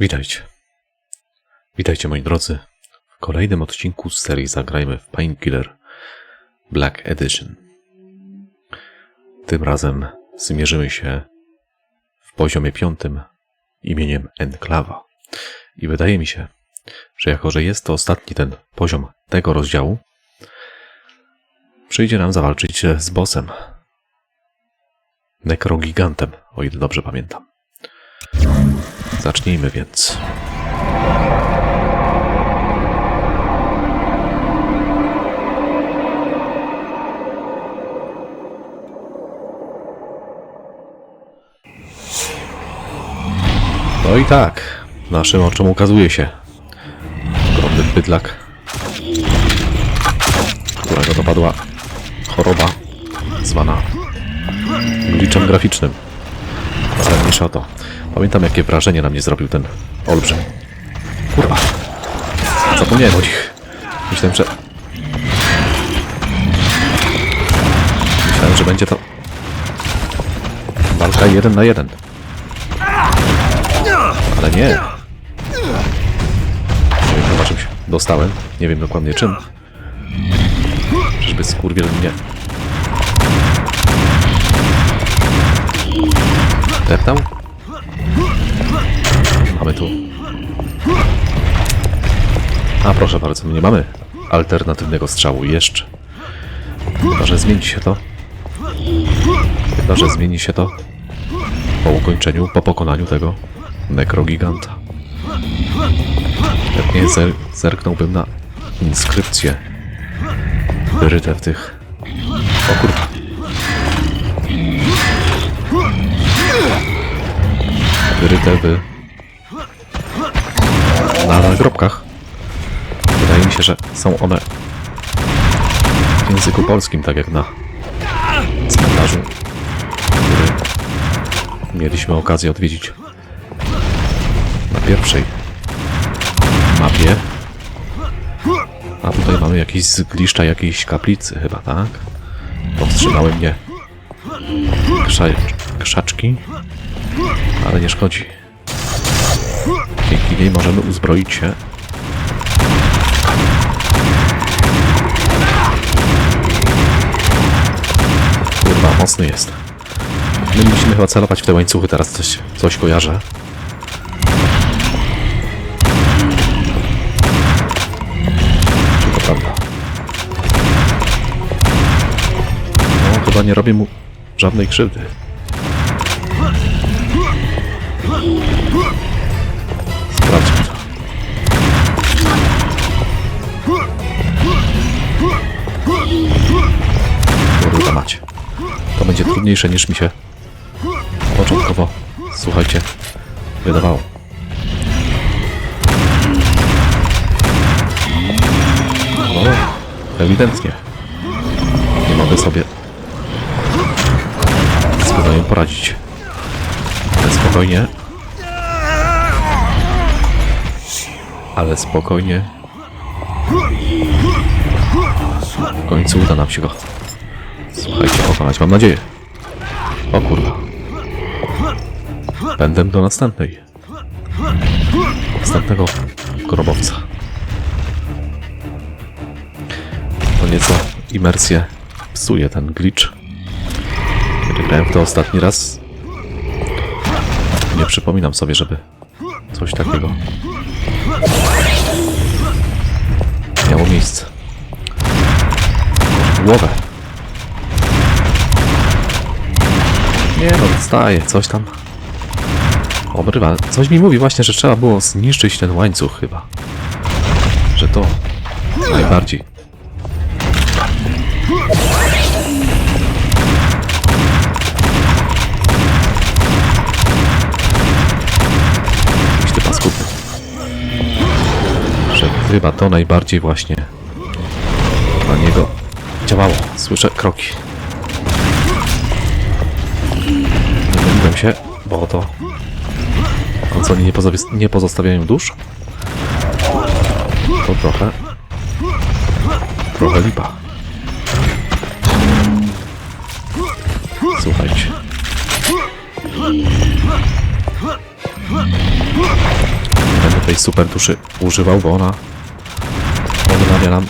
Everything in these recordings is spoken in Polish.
Witajcie. Witajcie moi drodzy w kolejnym odcinku z serii Zagrajmy w Painkiller Black Edition. Tym razem zmierzymy się w poziomie piątym imieniem Enklawa. I wydaje mi się, że jako, że jest to ostatni ten poziom tego rozdziału, przyjdzie nam zawalczyć z bossem. Nekrogigantem, o ile dobrze pamiętam. Zacznijmy więc. No i tak, naszym oczom ukazuje się ogromny bydlak, którego dopadła choroba zwana glitchem graficznym. Ale mniejsza o to. Pamiętam, jakie wrażenie na mnie zrobił ten olbrzym. Kurwa. Zapomniałem o nich. Myślałem, że... Myślałem, że będzie to... Walka jeden na jeden. Ale nie. Nie wiem, chyba czymś dostałem. Nie wiem dokładnie czym. Czyżby skurwiel mnie... Deptał? Mamy tu. A proszę bardzo, nie mamy alternatywnego strzału jeszcze. Chyba, że zmieni się to. Chyba, że zmieni się to po ukończeniu, po pokonaniu tego nekrogiganta. Pewnie zer zerknąłbym na inskrypcje wyryte w tych... O kurwa. Wyryte w na nagrobkach. Wydaje mi się, że są one w języku polskim, tak jak na cmentarzu, który mieliśmy okazję odwiedzić na pierwszej mapie. A tutaj mamy jakieś zgliszcza jakiejś kaplicy chyba, tak? Powstrzymały mnie krza krzaczki, ale nie szkodzi. Niej możemy uzbroić się. Kurwa, mocny jest. My musimy chyba celować w te łańcuchy, teraz coś, coś kojarzę. To prawda? No, chyba nie robię mu żadnej krzywdy. Będzie trudniejsze niż mi się początkowo, słuchajcie, wydawało. No, ewidentnie. Nie mogę sobie wydajem poradzić. Ale spokojnie. Ale spokojnie. W końcu uda nam się go. Słuchajcie, pokonać, mam nadzieję. O kurwa. Pędem do następnej. Następnego grobowca. To nieco imersję psuje ten glitch. Kiedy grałem w to ostatni raz, nie przypominam sobie, żeby coś takiego miało miejsce. Głowę. Nie no, staje, coś tam. Obrywa. Coś mi mówi właśnie, że trzeba było zniszczyć ten łańcuch chyba. Że to najbardziej. Jakiś ty paskudny. Że chyba to najbardziej właśnie na niego działało. Słyszę kroki. Nie myliłem się, bo to... Co, oni nie, nie pozostawiają dusz? To trochę... Trochę lipa. Słuchajcie. tej super duszy używał, bo ona odnawia nam...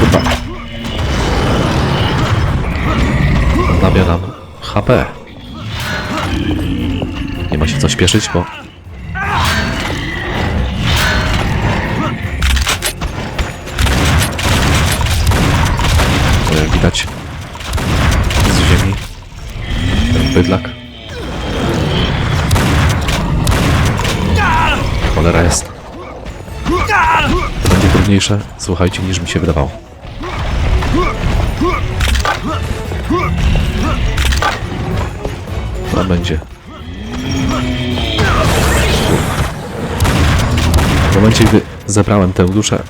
Kurwa. Odnawia nam HP. Się co śpieszyć, bo... Bo jak widać z ziemi ten bydlak Cholera jest. To będzie trudniejsze, słuchajcie, niż mi się wydawało. To będzie. Momencie, gdy zebrałem tę duszę,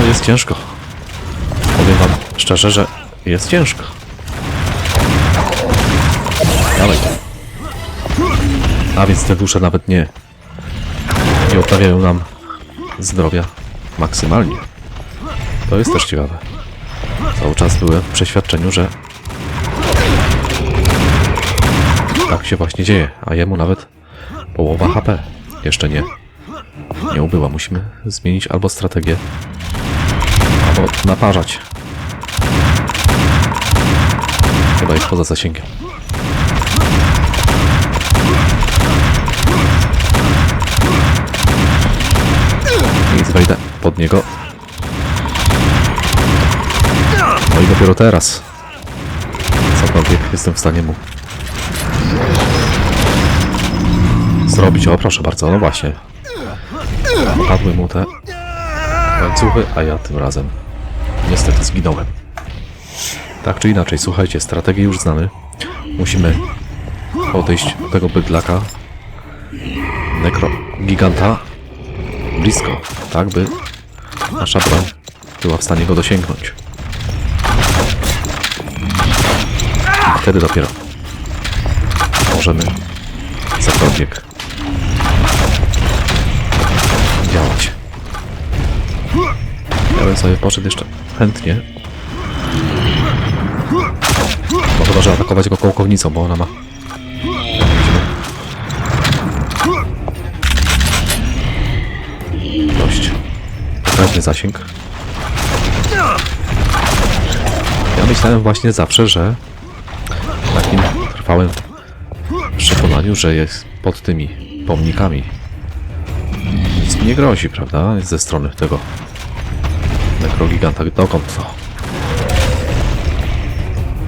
no jest ciężko. Powiem wam szczerze, że jest ciężko. Dalej. A więc te dusze nawet nie, nie odnawiają nam zdrowia maksymalnie. To jest też ciekawe. Cały czas byłem w przeświadczeniu, że tak się właśnie dzieje, a jemu nawet połowa HP jeszcze nie, nie ubyła. Musimy zmienić albo strategię, albo naparzać. Chyba jest poza zasięgiem. Nic, wejdę pod niego. No i dopiero teraz. Cokolwiek jestem w stanie mu zrobić. O, proszę bardzo, no właśnie. Padły mu te łańcuchy, a ja tym razem niestety zginąłem. Tak czy inaczej, słuchajcie, strategię już znamy. Musimy podejść do tego bydlaka nekro giganta blisko, tak by nasza broń była w stanie go dosięgnąć. I wtedy dopiero możemy cokolwiek działać. Ja bym sobie poszedł jeszcze chętnie. Bo chyba, że atakować go kołkownicą, bo ona ma potężny zasięg. Ja myślałem właśnie zawsze, że w takim trwałem przekonaniu, że jest pod tymi pomnikami. Nic mi nie grozi, prawda? Ze strony tego nekrogiganta. Dokąd to?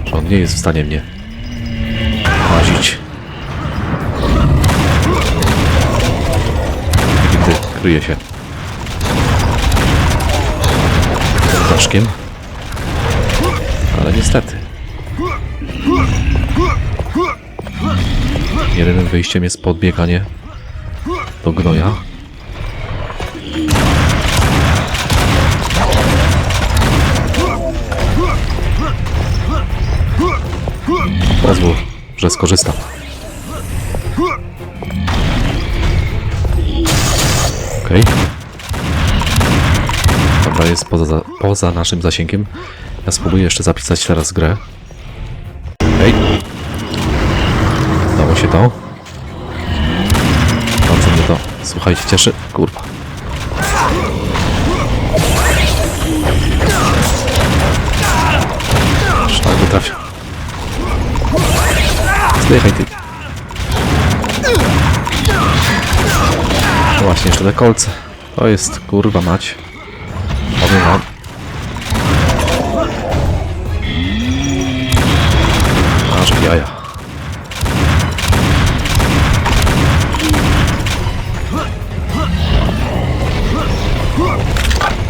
Że on nie jest w stanie mnie razić. Gdy kryje się pod daszkiem. Ale niestety. Jedynym wyjściem jest podbieganie do gnoja. Pozwól, że skorzystam. Okej. Jest poza, poza naszym zasięgiem. Ja spróbuję jeszcze zapisać teraz grę. Okej. Udało się to. Bardzo mnie to, słuchajcie, cieszy. Kurwa. Szlak trafił. Zdychaj ty. No właśnie, jeszcze te kolce. To jest, kurwa mać. Wam. Aż jaja.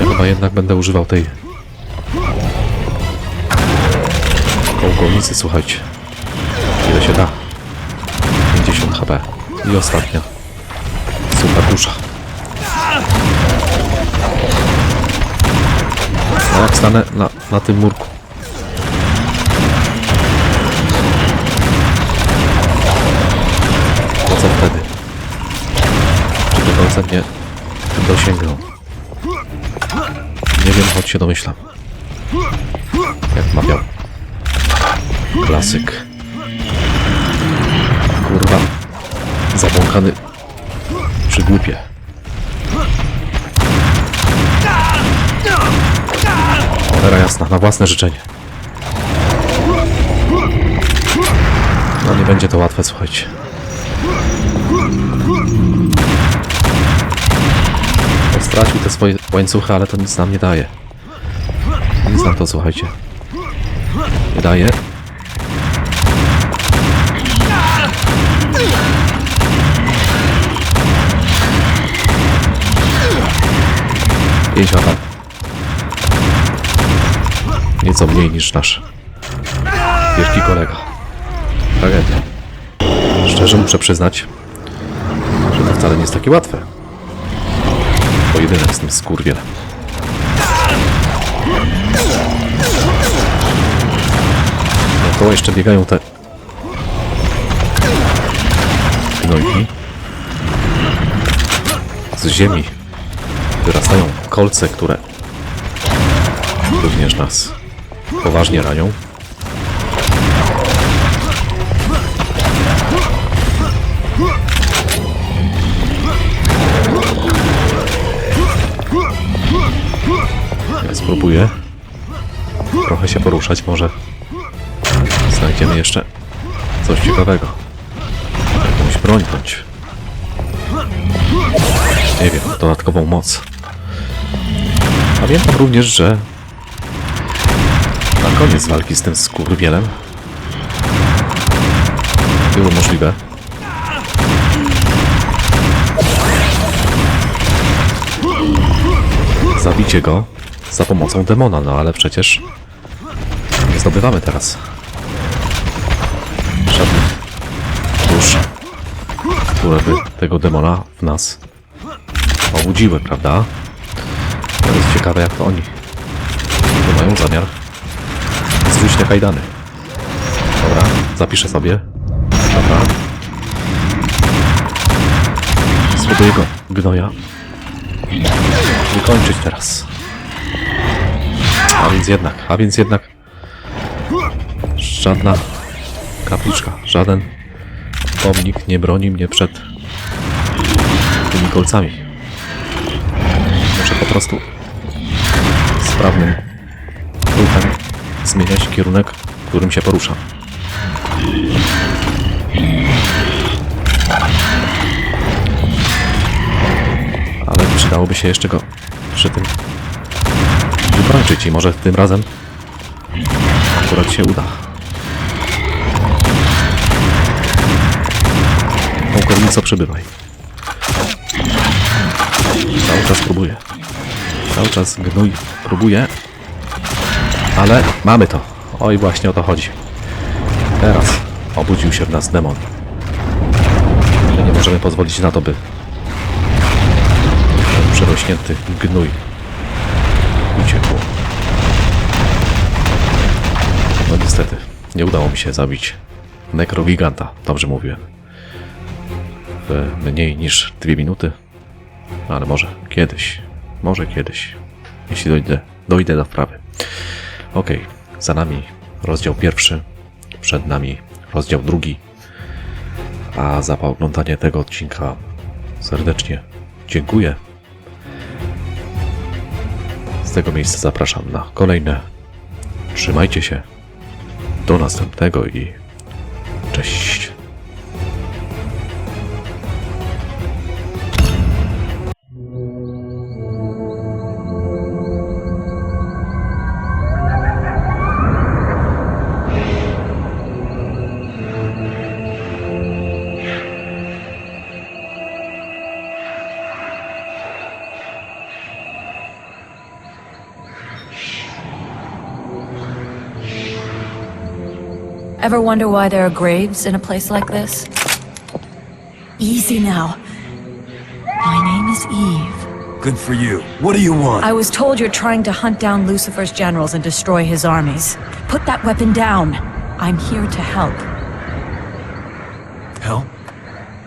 Ja chyba jednak będę używał tej kołkownicy, słuchajcie. Ile się da. 50 HP. I ostatnia. A jak stanę na, na tym murku? To co wtedy? Czy te kolce mnie dosięgną? Nie wiem, choć się domyślam. Jak mawiał. Klasyk. Kurwa. Zabłąkany. Przygłupie. Cholera jasna, na własne życzenie. No nie będzie to łatwe, słuchajcie. On stracił te swoje łańcuchy, ale to nic nam nie daje. Nic nam to, słuchajcie. Nie daje. Pięć atak. Nieco mniej niż nasz wielki kolega. Tragedia. Szczerze muszę przyznać, że to wcale nie jest takie łatwe. Pojedynek z tym skurwielem. Dookoła jeszcze biegają te gnojki. Z ziemi wyrastają kolce, które również nas poważnie ranią. Spróbuję trochę się poruszać, może znajdziemy jeszcze coś ciekawego. Jakąś broń bądź. Nie wiem, dodatkową moc. Pamiętam również, że na koniec walki z tym skurwielem? Było możliwe. Zabicie go za pomocą demona, no ale przecież nie zdobywamy teraz. Żadnych dusz, które by tego demona w nas obudziły, prawda? To jest ciekawe, jak to oni to mają zamiar zrzucić te kajdany. Dobra, zapiszę sobie. Dobra. Spróbuję go, gnoja, wykończyć teraz. A więc jednak, a więc jednak żadna kapliczka, żaden pomnik nie broni mnie przed tymi kolcami. Muszę po prostu sprawnym ruchem zmieniać kierunek, którym się poruszam. Ale przydałoby się jeszcze go przy tym wykończyć i może tym razem akurat się uda. Konkurnico przybywaj. Cały czas próbuję. Cały czas gnój próbuję. Ale mamy to. Oj, właśnie o to chodzi. Teraz obudził się w nas demon. Ale nie możemy pozwolić na to, by ten przerośnięty gnój uciekł. No niestety, nie udało mi się zabić nekrogiganta, dobrze mówiłem. W mniej niż dwie minuty. Ale może kiedyś, może kiedyś, jeśli dojdę, dojdę do wprawy. Okej, za nami rozdział pierwszy, przed nami rozdział drugi, a za oglądanie tego odcinka serdecznie dziękuję. Z tego miejsca zapraszam na kolejne. Trzymajcie się. Do następnego i cześć. Ever wonder why there are graves in a place like this? Easy now. My name is Eve. Good for you. What do you want? I was told you're trying to hunt down Lucifer's generals and destroy his armies. Put that weapon down. I'm here to help. Help?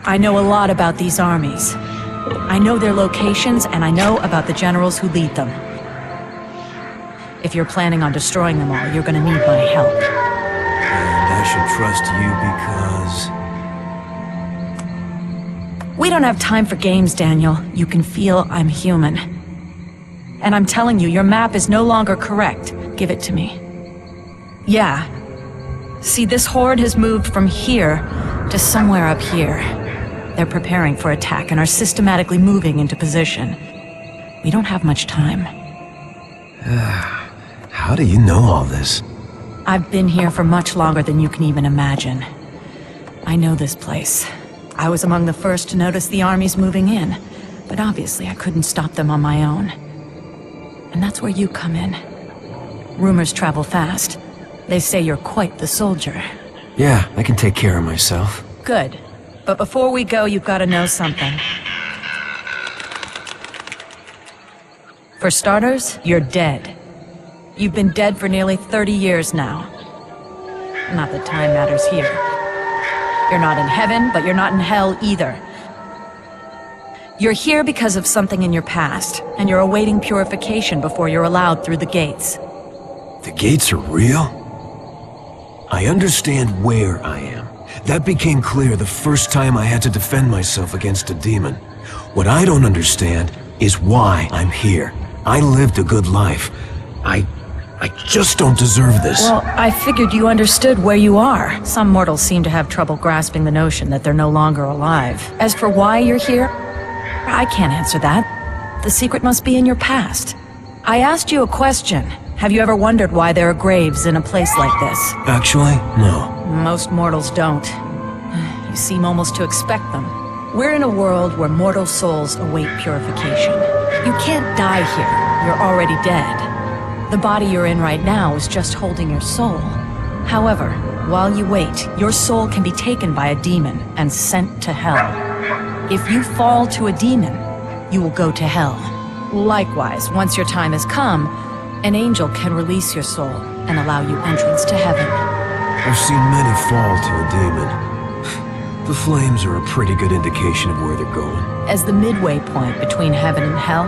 I know a lot about these armies. I know their locations and I know about the generals who lead them. If you're planning on destroying them all, you're gonna need my help. I should trust you because. We don't have time for games, Daniel. You can feel I'm human. And I'm telling you, your map is no longer correct. Give it to me. Yeah. See, this horde has moved from here to somewhere up here. They're preparing for attack and are systematically moving into position. We don't have much time. How do you know all this? I've been here for much longer than you can even imagine. I know this place. I was among the first to notice the armies moving in, but obviously I couldn't stop them on my own. And that's where you come in. Rumors travel fast. They say you're quite the soldier. Yeah, I can take care of myself. Good. But before we go, you've got to know something. For starters, you're dead. You've been dead for nearly 30 years now. Not that time matters here. You're not in heaven, but you're not in hell either. You're here because of something in your past, and you're awaiting purification before you're allowed through the gates. The gates are real? I understand where I am. That became clear the first time I had to defend myself against a demon. What I don't understand is why I'm here. I lived a good life. I... I just don't deserve this. Well, I figured you understood where you are. Some mortals seem to have trouble grasping the notion that they're no longer alive. As for why you're here, I can't answer that. The secret must be in your past. I asked you a question. Have you ever wondered why there are graves in a place like this? Actually, no. Most mortals don't. You seem almost to expect them. We're in a world where mortal souls await purification. You can't die here. You're already dead. The body you're in right now is just holding your soul. However, while you wait, your soul can be taken by a demon and sent to hell. If you fall to a demon, you will go to hell. Likewise, once your time has come, an angel can release your soul and allow you entrance to heaven. I've seen many fall to a demon. The flames are a pretty good indication of where they're going. As the midway point between heaven and hell,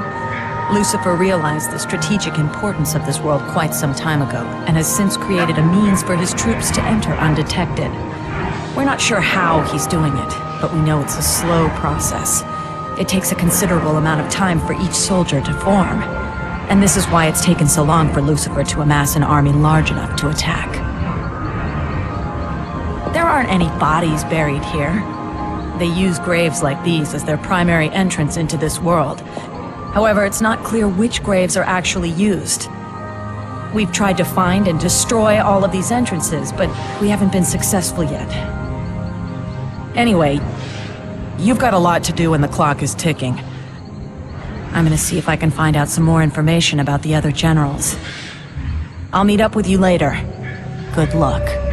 Lucifer realized the strategic importance of this world quite some time ago, and has since created a means for his troops to enter undetected. We're not sure how he's doing it, but we know it's a slow process. It takes a considerable amount of time for each soldier to form. And this is why it's taken so long for Lucifer to amass an army large enough to attack. There aren't any bodies buried here. They use graves like these as their primary entrance into this world. However, it's not clear which graves are actually used. We've tried to find and destroy all of these entrances, but we haven't been successful yet. Anyway, you've got a lot to do and the clock is ticking. I'm gonna see if I can find out some more information about the other generals. I'll meet up with you later. Good luck.